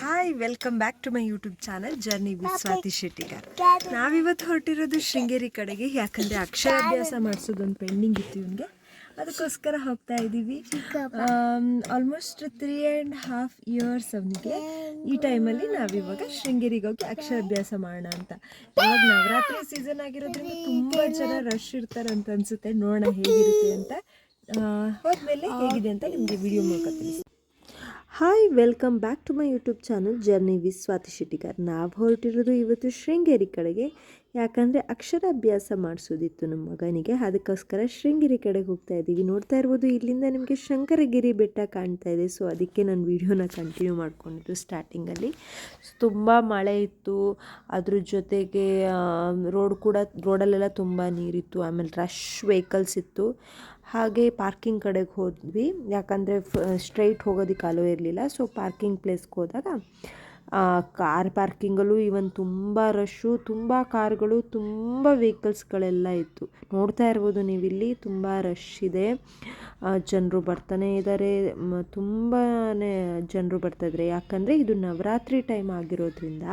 Hi welcome back to my YouTube channel journey with Swathi Shettigar ನಾವಿವತ್ತು ಹೊರಟಿರೋದು ಶೃಂಗೇರಿ ಕಡೆಗೆ ಯಾಕಂದ್ರೆ ಅಕ್ಷರಾಭ್ಯಾಸ ಮಾಡಿಸೋದೊಂದು ಪೆಂಡಿಂಗ್ ಇತ್ತು ಇವನಿಗೆ. ಅದಕ್ಕೋಸ್ಕರ ಹೋಗ್ತಾ ಇದ್ದೀವಿ almost three and half years ಅವನಿಗೆ. ಈ ಟೈಮಲ್ಲಿ ನಾವಿವಾಗ ಶೃಂಗೇರಿಗೆ ಹೋಗಿ ಅಕ್ಷರಾಭ್ಯಾಸ ಮಾಡೋಣ ಅಂತ. ಇವಾಗ ನವರಾತ್ರಿ ಸೀಸನ್ ಆಗಿರೋದ್ರಿಂದ ತುಂಬ ಜನ ರಶ್ ಇರ್ತಾರೆ ಅಂತ ಅನ್ಸುತ್ತೆ. ನೋಡೋಣ ಹೇಗಿರುತ್ತೆ ಅಂತ. ಹೋದ್ಮೇಲೆ ಹೇಗಿದೆ ಅಂತ ನಿಮಗೆ ವಿಡಿಯೋ ಮೂಲಕ ತಿಳಿಸ್ತೀನಿ. Hi welcome back to my YouTube channel journey with Swathi Shettigar ನಾವು ಹೊರಟಿರೋದು ಇವತ್ತು ಶೃಂಗೇರಿ ಕಡೆಗೆ. ಯಾಕಂದರೆ ಅಕ್ಷರಾಭ್ಯಾಸ ಮಾಡಿಸೋದಿತ್ತು ನಮ್ಮ ಮಗನಿಗೆ. ಅದಕ್ಕೋಸ್ಕರ ಶೃಂಗೇರಿ ಕಡೆಗೆ ಹೋಗ್ತಾ ಇದ್ದೀವಿ. ನೋಡ್ತಾ ಇರ್ಬೋದು, ಇಲ್ಲಿಂದ ನಿಮಗೆ ಶಂಕರಗಿರಿ ಬೆಟ್ಟ ಕಾಣ್ತಾ ಇದೆ. ಸೊ ಅದಕ್ಕೆ ನಾನು ವೀಡಿಯೋನ ಕಂಟಿನ್ಯೂ ಮಾಡ್ಕೊಂಡಿದ್ದು ಸ್ಟಾರ್ಟಿಂಗಲ್ಲಿ ತುಂಬ ಮಳೆ ಇತ್ತು. ಅದ್ರ ಜೊತೆಗೆ ರೋಡ್ ಕೂಡ ರೋಡಲ್ಲೆಲ್ಲ ತುಂಬ ನೀರಿತ್ತು. ಆಮೇಲೆ ರಶ್ ವೆಹಿಕಲ್ಸ್ ಇತ್ತು. ಹಾಗೆ ಪಾರ್ಕಿಂಗ್ ಕಡೆಗೆ ಹೋದ್ವಿ. ಯಾಕಂದರೆ ಸ್ಟ್ರೈಟ್ ಹೋಗೋದಕ್ಕೆ ಅಲೋ ಇರಲಿಲ್ಲ. ಸೊ ಪಾರ್ಕಿಂಗ್ ಪ್ಲೇಸ್ಗೆ ಹೋದಾಗ ಕಾರ್ ಪಾರ್ಕಿಂಗಲ್ಲೂ ಇವನ್ ತುಂಬ ರಶ್ಶು ತುಂಬ ಕಾರ್ಗಳು ತುಂಬ ವೆಹಿಕಲ್ಸ್ಗಳೆಲ್ಲ ಇತ್ತು. ನೋಡ್ತಾ ಇರ್ಬೋದು ನೀವಿಲ್ಲಿ ತುಂಬ ರಶ್ ಇದೆ. ಜನರು ಬರ್ತಾನೆ ಇದ್ದಾರೆ ತುಂಬಾ ಜನರು ಬರ್ತಾಯಿದ್ದಾರೆ ಯಾಕಂದರೆ ಇದು ನವರಾತ್ರಿ ಟೈಮ್ ಆಗಿರೋದ್ರಿಂದ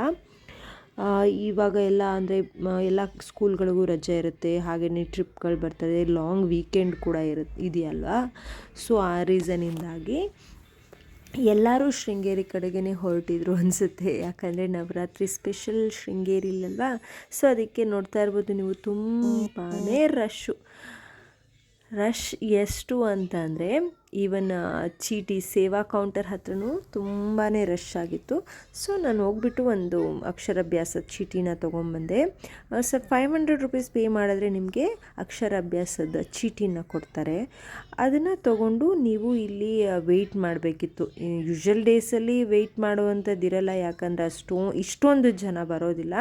ಇವಾಗ ಎಲ್ಲ ಅಂದರೆ ಎಲ್ಲ ಸ್ಕೂಲ್ಗಳಿಗೂ ರಜೆ ಇರುತ್ತೆ. ಹಾಗೆಯೇ ಟ್ರಿಪ್ಗಳು ಬರ್ತದೆ. ಲಾಂಗ್ ವೀಕೆಂಡ್ ಕೂಡ ಇರುತ್ತೆ ಇದೆಯಲ್ವಾ? ಸೊ ಆ ರೀಸನಿಂದಾಗಿ ಎಲ್ಲರೂ ಶೃಂಗೇರಿ ಕಡೆಗೇ ಹೊರಟಿದ್ರು ಅನಿಸುತ್ತೆ. ಯಾಕಂದರೆ ನವರಾತ್ರಿ ಸ್ಪೆಷಲ್ ಶೃಂಗೇರಿಲಲ್ವಾ ಸೊ ಅದಕ್ಕೆ ನೋಡ್ತಾ ಇರ್ಬೋದು ನೀವು. ತುಂಬಾ ರಶ್ಶು ರಶ್ ಎಷ್ಟು ಅಂತಂದರೆ ಈವನ್ ಚೀಟಿ ಸೇವಾ ಕೌಂಟರ್ ಹತ್ರನೂ ತುಂಬಾ ರಶ್ ಆಗಿತ್ತು. ಸೊ ನಾನು ಹೋಗ್ಬಿಟ್ಟು ಒಂದು ಅಕ್ಷರಾಭ್ಯಾಸದ ಚೀಟಿನ ತೊಗೊಂಬಂದೆ. Sir five hundred rupees pay ಮಾಡಿದ್ರೆ ನಿಮಗೆ ಅಕ್ಷರಾಭ್ಯಾಸದ ಚೀಟಿನ ಕೊಡ್ತಾರೆ. ಅದನ್ನು ತಗೊಂಡು ನೀವು ಇಲ್ಲಿ ವೆಯ್ಟ್ ಮಾಡಬೇಕಿತ್ತು. ಯೂಶ್ವಲ್ ಡೇಸಲ್ಲಿ ವೆಯ್ಟ್ ಮಾಡುವಂಥದ್ದಿರಲ್ಲ ಯಾಕಂದರೆ ಅಷ್ಟೋ, ಇಷ್ಟೊಂದು ಜನ ಬರೋದಿಲ್ಲ.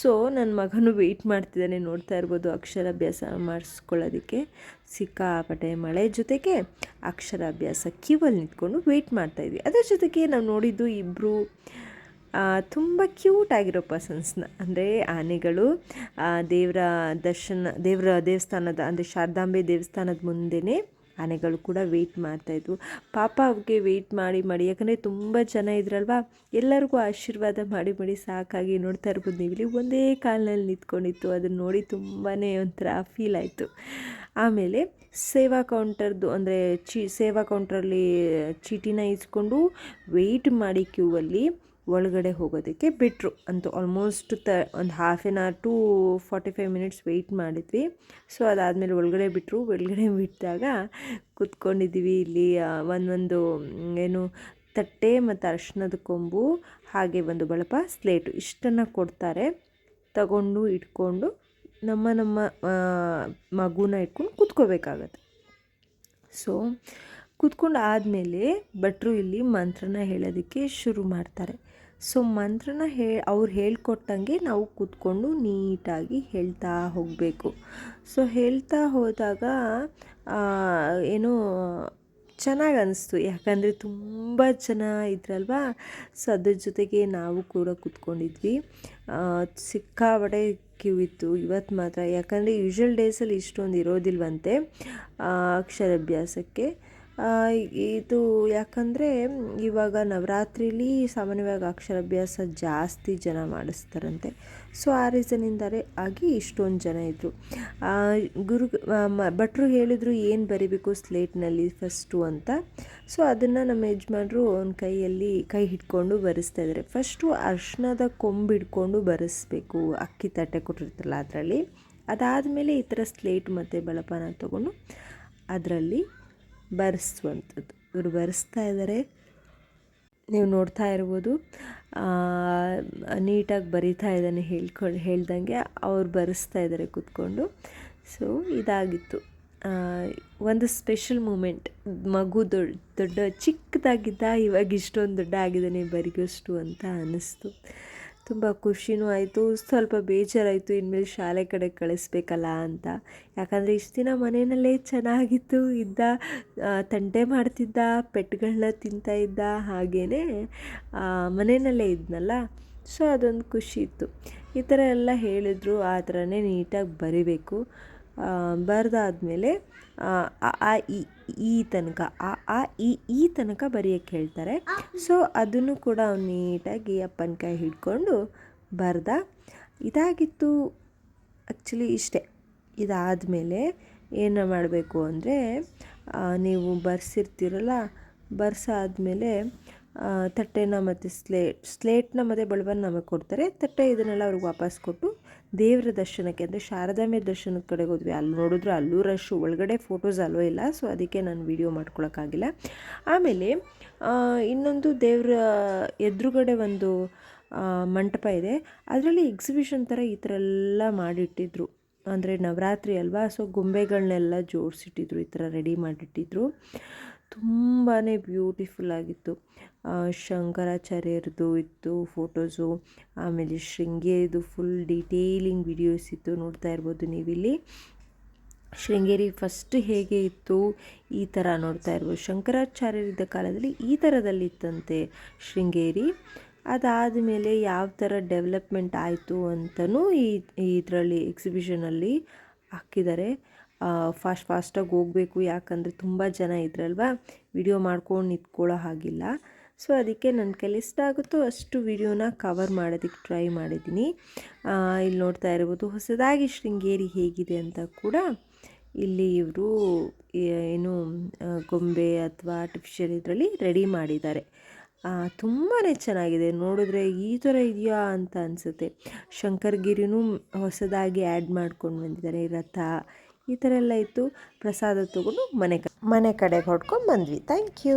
ಸೊ ನನ್ನ ಮಗನೂ ವೆಯ್ಟ್ ಮಾಡ್ತಿದ್ದಾನೆ ನೋಡ್ತಾ ಇರ್ಬೋದು ಅಕ್ಷರಾಭ್ಯಾಸ ಮಾಡಿಸ್ಕೊಳ್ಳೋದಕ್ಕೆ. ಸಿಕ್ಕಾಪಟ್ಟೆ ಮಳೆ ಜೊತೆಗೆ ಅಕ್ಷರಾಭ್ಯಾಸ ಕ್ಯೂವಲ್ಲಿ ನಿಂತ್ಕೊಂಡು ವೆಯ್ಟ್ ಮಾಡ್ತಾಯಿದ್ವಿ ಅದರ ಜೊತೆಗೆ ನಾವು ನೋಡಿದ್ದು ಇಬ್ಬರು ತುಂಬ ಕ್ಯೂಟ್ ಆಗಿರೋ ಪರ್ಸನ್ಸ್ನ ಅಂದರೆ ಆನೆಗಳು ದೇವರ ದರ್ಶನ, ದೇವರ ದೇವಸ್ಥಾನದ, ಅಂದರೆ ಶಾರದಾಂಬೆ ದೇವಸ್ಥಾನದ ಮುಂದೆನೇ ಆನೆಗಳು ಕೂಡ ವೆಯ್ಟ್ ಮಾಡ್ತಾಯಿದ್ವು ಪಾಪ ಅವಕ್ಕೆ ವೆಯ್ಟ್ ಮಾಡಿ ಮಾಡಿ, ಯಾಕಂದರೆ ತುಂಬ ಜನ ಇದ್ರಲ್ವಾ, ಎಲ್ಲರಿಗೂ ಆಶೀರ್ವಾದ ಮಾಡಿ ಮಾಡಿ ಸಾಕಾಗಿ ನೋಡ್ತಾ ಇರ್ಬೋದು ನೀವು. ಇಲ್ಲಿ ಒಂದೇ ಕಾಲಿನಲ್ಲಿ ನಿಂತ್ಕೊಂಡಿತ್ತು, ಅದನ್ನು ನೋಡಿ ತುಂಬಾ ಒಂಥರ ಫೀಲ್ ಆಯಿತು. ಆಮೇಲೆ ಸೇವಾ ಕೌಂಟರ್ದು ಅಂದರೆ ಚಿ, ಸೇವಾ ಕೌಂಟ್ರಲ್ಲಿ ಚೀಟಿನ ಇಸ್ಕೊಂಡು ವೆಯ್ಟ್ ಮಾಡಿ ಕ್ಯೂವಲ್ಲಿ ಒಳಗಡೆ ಹೋಗೋದಕ್ಕೆ ಬಿಟ್ಟರು ಅಂತೂ ಆಲ್ಮೋಸ್ಟ್ ತ, ಒಂದು half an hour to forty five minutes wait ಮಾಡಿದ್ವಿ. ಸೊ ಅದಾದಮೇಲೆ ಒಳಗಡೆ ಬಿಟ್ಟರು ಒಳಗಡೆ ಬಿಟ್ಟಾಗ ಕೂತ್ಕೊಂಡಿದ್ದೀವಿ ಇಲ್ಲಿ ಒಂದೊಂದು ಏನು ತಟ್ಟೆ ಮತ್ತು ಅರಿಶಿನದ ಕೊಂಬು, ಹಾಗೆ ಒಂದು ಬಳಪ ಸ್ಲೇಟು ಇಷ್ಟನ್ನು ಕೊಡ್ತಾರೆ. ತಗೊಂಡು ಇಟ್ಕೊಂಡು ನಮ್ಮ ನಮ್ಮ ಮಗುನ ಇಟ್ಕೊಂಡು ಕೂತ್ಕೋಬೇಕಾಗತ್ತೆ. ಸೊ ಕೂತ್ಕೊಂಡು ಆದಮೇಲೆ ಭಟ್ರು ಇಲ್ಲಿ ಮಂತ್ರನ ಹೇಳೋದಕ್ಕೆ ಶುರು ಮಾಡ್ತಾರೆ. ಸೊ ಮಂತ್ರನ ಹೇ, ಅವ್ರು ಹೇಳ್ಕೊಟ್ಟಂಗೆ ನಾವು ಕೂತ್ಕೊಂಡು ನೀಟಾಗಿ ಹೇಳ್ತಾ ಹೋಗಬೇಕು. ಸೊ ಹೇಳ್ತಾ ಹೋದಾಗ ಏನೋ ಚೆನ್ನಾಗಿ ಅನ್ನಿಸ್ತು ಯಾಕಂದರೆ ತುಂಬ ಜನ ಇದ್ರಲ್ವಾ? ಸೊ ಅದ್ರ ಜೊತೆಗೆ ನಾವು ಕೂಡ ಕೂತ್ಕೊಂಡಿದ್ವಿ. ಸಿಕ್ಕಾಪಡೆ ಕ್ಯೂ ಇತ್ತು. ಇವತ್ತು ಮಾತ್ರ. ಯಾಕಂದರೆ ಯೂಶ್ವಲ್ ಡೇಸಲ್ಲಿ ಇಷ್ಟೊಂದು ಇರೋದಿಲ್ವಂತೆ ಅಕ್ಷರಾಭ್ಯಾಸಕ್ಕೆ. ಇದು ಯಾಕಂದರೆ ಇವಾಗ ನವರಾತ್ರಿಲಿ ಸಾಮಾನ್ಯವಾಗಿ ಅಕ್ಷರಾಭ್ಯಾಸ ಜಾಸ್ತಿ ಜನ ಮಾಡಿಸ್ತಾರಂತೆ. ಸೊ ಆ ರೀಸನಿಂದರೆ ಆಗಿ ಇಷ್ಟೊಂದು ಜನ ಇದ್ದರು ಗುರು ಭಟ್ರು ಹೇಳಿದರು ಏನು ಬರೀಬೇಕು ಸ್ಲೇಟ್ನಲ್ಲಿ ಫಸ್ಟು ಅಂತ. ಸೊ ಅದನ್ನು ನಮ್ಮ ಯಜಮಾನರು ಅವನ ಕೈಯಲ್ಲಿ ಕೈ ಹಿಡ್ಕೊಂಡು ಬರೆಸ್ತಾ ಇದ್ದಾರೆ ಫಸ್ಟು ಅರ್ಶನದ ಕೊಂಬು ಹಿಡ್ಕೊಂಡು ಬರೆಸ್ಬೇಕು. ಅಕ್ಕಿ ತಟ್ಟೆ ಕೊಟ್ಟಿರ್ತಾರಲ್ಲ ಅದರಲ್ಲಿ. ಅದಾದಮೇಲೆ ಈ ಥರ ಸ್ಲೇಟ್ ಮತ್ತು ಬಳಪನ ತೊಗೊಂಡು ಅದರಲ್ಲಿ ಬರೆಸುವಂಥದ್ದು ಇವರು ಬರೆಸ್ತಾ ಇದ್ದಾರೆ ನೀವು ನೋಡ್ತಾ ಇರ್ಬೋದು. ನೀಟಾಗಿ ಬರಿತಾ ಇದ್ದಾನೆ ಹೇಳ್ಕೊಂಡು ಹೇಳ್ದಂಗೆ ಅವ್ರು ಬರೆಸ್ತಾ ಇದ್ದಾರೆ ಕೂತ್ಕೊಂಡು. ಸೊ, ಇದಾಗಿತ್ತು. ಒಂದು ಸ್ಪೆಷಲ್ ಮೂಮೆಂಟ್. ಮಗು ದೊಡ್ಡ ದೊಡ್ಡ ಚಿಕ್ಕದಾಗಿದ್ದ, ಇವಾಗ ಇಷ್ಟೊಂದು ದೊಡ್ಡ ಆಗಿದ್ದಾನೆ ಬರಿಗೋಷ್ಟು ಅಂತ ಅನ್ನಿಸ್ತು. ತುಂಬ ಖುಷಿನೂ ಆಯಿತು, ಸ್ವಲ್ಪ ಬೇಜಾರಾಯಿತು, ಇನ್ಮೇಲೆ ಶಾಲೆ ಕಡೆ ಕಳಿಸ್ಬೇಕಲ್ಲ ಅಂತ. ಯಾಕಂದರೆ ಇಷ್ಟು ದಿನ ಮನೆಯಲ್ಲೇ ಚೆನ್ನಾಗಿತ್ತು ಇದ್ದ ತಂಟೆ ಮಾಡ್ತಿದ್ದ, ಪೆಟ್ಗಳನ್ನ ತಿಂತಾ ಇದ್ದ ಹಾಗೇ ಮನೆಯಲ್ಲೇ ಇದ್ನಲ್ಲ. ಸೊ ಅದೊಂದು ಖುಷಿ ಇತ್ತು. ಈ ಥರ ಎಲ್ಲ ಹೇಳಿದ್ರು, ಆ ಥರನೇ ನೀಟಾಗಿ ಬರಿಬೇಕು. ಬರೆದಾದ್ಮೇಲೆ ಅ ಆ ಇ ಈ ತನಕ, ಆ ಆ ಇ ಈ ತನಕ ಬರೆಯೋಕ್ಕೆ ಹೇಳ್ತಾರೆ. ಸೊ ಅದನ್ನು ಕೂಡ ಅವ್ನು ನೀಟಾಗಿ ಅಪ್ಪನ ಕೈ ಹಿಡ್ಕೊಂಡು ಬರೆದ. ಇದಾಗಿತ್ತು. ಆ್ಯಕ್ಚುಲಿ ಇಷ್ಟೇ. ಇದಾದಮೇಲೆ ಏನು ಮಾಡಬೇಕು ಅಂದರೆ ನೀವು ಬರ್ಸಿರ್ತೀರಲ್ಲ, ಬರ್ಸಾದ್ಮೇಲೆ ತಟ್ಟೆನ ಮತ್ತು ಸ್ಲೇಟ್ ಸ್ಲೇಟ್ನ ಮತ್ತು ಬಳವನ್ನು ನಮಗೆ ಕೊಡ್ತಾರೆ. ತಟ್ಟೆ ಇದನ್ನೆಲ್ಲ ಅವ್ರಿಗೆ ವಾಪಸ್ ಕೊಟ್ಟು ದೇವರ ದರ್ಶನಕ್ಕೆ ಅಂದರೆ ಶಾರದಾಂಬೆ ದರ್ಶನದ ಕಡೆಗೆ ಹೋದ್ವಿ. ಅಲ್ಲಿ ನೋಡಿದ್ರೆ ಅಲ್ಲೂ ರಶ್ಶು ಒಳಗಡೆ ಫೋಟೋಸ್ ಅಲ್ಲೋ ಇಲ್ಲ. ಸೊ ಅದಕ್ಕೆ ನಾನು ವೀಡಿಯೋ ಮಾಡ್ಕೊಳಕ್ಕಾಗಿಲ್ಲ. ಆಮೇಲೆ ಇನ್ನೊಂದು ದೇವರ ಎದುರುಗಡೆ ಒಂದು ಮಂಟಪ ಇದೆ. ಅದರಲ್ಲಿ ಎಕ್ಸಿಬಿಷನ್ ಥರ ಈ ಥರ ಎಲ್ಲ ಮಾಡಿಟ್ಟಿದ್ರು. ಅಂದರೆ ನವರಾತ್ರಿ ಅಲ್ವಾ? ಸೊ ಗೊಂಬೆಗಳನ್ನೆಲ್ಲ ಜೋಡಿಸಿಟ್ಟಿದ್ರು, ಈ ಥರ ರೆಡಿ ಮಾಡಿಟ್ಟಿದ್ರು. ತುಂಬಾ ಬ್ಯೂಟಿಫುಲ್ ಆಗಿತ್ತು. ಶಂಕರಾಚಾರ್ಯರದು ಇತ್ತು ಫೋಟೋಸು ಆಮೇಲೆ ಶೃಂಗೇರಿದು ಫುಲ್ ಡೀಟೇಲಿಂಗ್ ವಿಡಿಯೋಸ್ ಇತ್ತು. ನೋಡ್ತಾ ಇರ್ಬೋದು ನೀವಿಲ್ಲಿ. ಶೃಂಗೇರಿ ಫಸ್ಟ್ ಹೇಗೆ ಇತ್ತು? ಈ ಥರ ನೋಡ್ತಾ ಇರ್ಬೋದು. ಶಂಕರಾಚಾರ್ಯರಿದ್ದ ಕಾಲದಲ್ಲಿ ಈ ಥರದಲ್ಲಿತ್ತಂತೆ ಶೃಂಗೇರಿ. ಅದಾದಮೇಲೆ ಯಾವ ಥರ ಡೆವಲಪ್ಮೆಂಟ್ ಆಯಿತು ಅಂತಲೂ ಈ ಇದರಲ್ಲಿ ಎಕ್ಸಿಬಿಷನಲ್ಲಿ ಹಾಕಿದ್ದಾರೆ ಫಾಸ್ಟ್ ಫಾಸ್ಟಾಗಿ ಹೋಗಬೇಕು. ಯಾಕಂದರೆ ತುಂಬ ಜನ ಇದ್ರಲ್ವಾ? ವಿಡಿಯೋ ಮಾಡ್ಕೊಂಡು ನಿಂತ್ಕೊಳ್ಳೋ ಹಾಗಿಲ್ಲ. ಸೊ ಅದಕ್ಕೆ ನನ್ನ ಕೈಲಿ ಎಷ್ಟಾಗುತ್ತೋ ಅಷ್ಟು ವಿಡಿಯೋನ ಕವರ್ ಮಾಡೋದಕ್ಕೆ ಟ್ರೈ ಮಾಡಿದ್ದೀನಿ ಇಲ್ಲಿ ನೋಡ್ತಾ ಇರ್ಬೋದು. ಹೊಸದಾಗಿ ಶೃಂಗೇರಿ ಹೇಗಿದೆ ಅಂತ ಕೂಡ ಇಲ್ಲಿ ಇವರು ಏನು ಗೊಂಬೆ ಅಥವಾ ಆರ್ಟಿಫಿಷಿಯಲ್ ಇದರಲ್ಲಿ ರೆಡಿ ಮಾಡಿದ್ದಾರೆ. ತುಂಬಾ ಚೆನ್ನಾಗಿದೆ. ನೋಡಿದ್ರೆ ಈ ಥರ ಇದೆಯಾ ಅಂತ ಅನಿಸುತ್ತೆ. ಶಂಕರಗಿರಿನೂ ಹೊಸದಾಗಿ ಆ್ಯಡ್ ಮಾಡ್ಕೊಂಡು ಬಂದಿದ್ದಾರೆ. ರಥ, ಈ ಥರ ಎಲ್ಲ ಇತ್ತು. ಪ್ರಸಾದ ತೊಗೊಂಡು ಮನೆ ಕ, ಮನೆ ಕಡೆಗೆ ಹೊಡ್ಕೊಂಡು ಬಂದ್ವಿ. Thank you